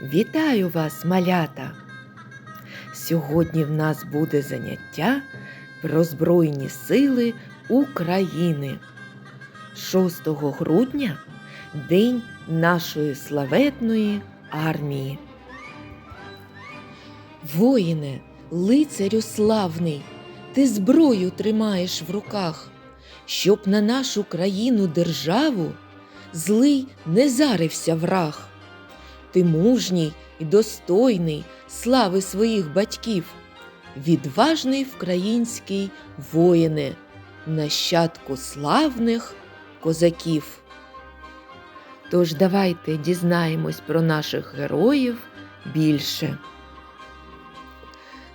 Вітаю вас, малята! Сьогодні в нас буде заняття про Збройні сили України. 6 грудня День нашої славетної армії. Воїне, лицарю славний, ти зброю тримаєш в руках, щоб на нашу країну державу злий не зарився враг. Ти мужній і достойний слави своїх батьків, відважний вкраїнський воїне, нащадку славних козаків. Тож давайте дізнаємось про наших героїв більше.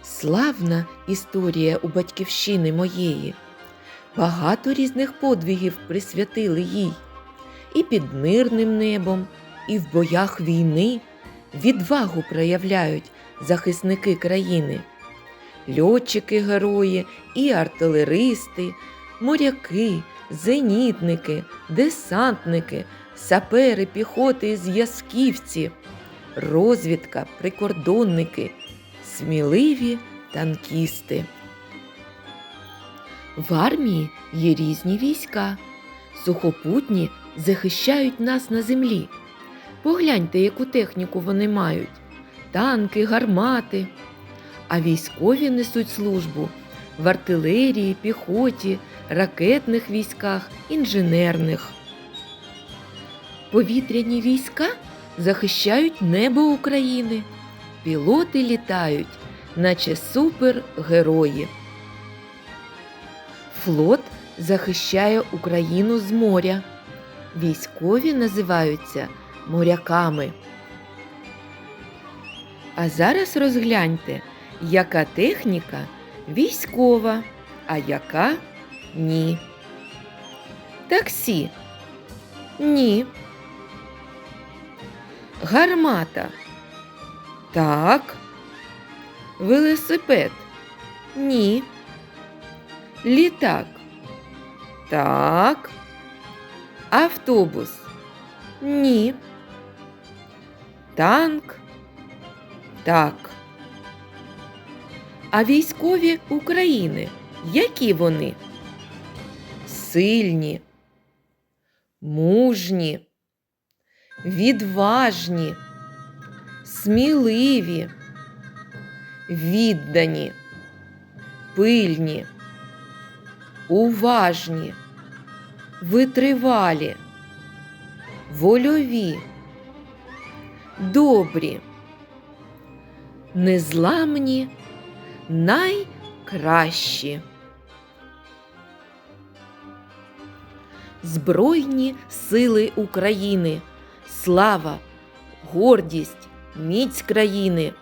Славна історія у батьківщини моєї. Багато різних подвигів присвятили їй і під мирним небом, і в боях війни відвагу проявляють захисники країни, льотчики герої і артилеристи, моряки, зенітники, десантники, сапери піхоти і зв'язківці, розвідка, прикордонники, сміливі танкісти. В армії є різні війська. Сухопутні захищають нас на землі. Погляньте, яку техніку вони мають: танки, гармати. А військові несуть службу в артилерії, піхоті, ракетних військах, інженерних. Повітряні війська захищають небо України. Пілоти літають, наче супергерої. Флот захищає Україну з моря. Військові називаються моряками. А зараз розгляньте, яка техніка військова, а яка ні. Таксі. Ні. Гармата. Так. Велосипед. Ні. Літак. Так. Автобус. Ні. Танк. Так. А військові України які вони? Сильні, мужні, відважні, сміливі, віддані, пильні, уважні, витривалі, вольові, добрі, незламні, найкращі. Збройні сили України, слава, гордість, міць країни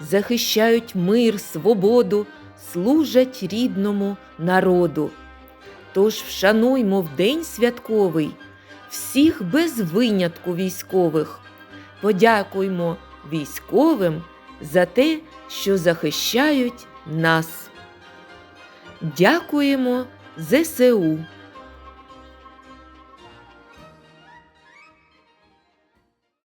захищають мир, свободу, служать рідному народу. Тож вшануймо в день святковий всіх без винятку військових. Подякуймо військовим за те, що захищають нас. Дякуємо ЗСУ.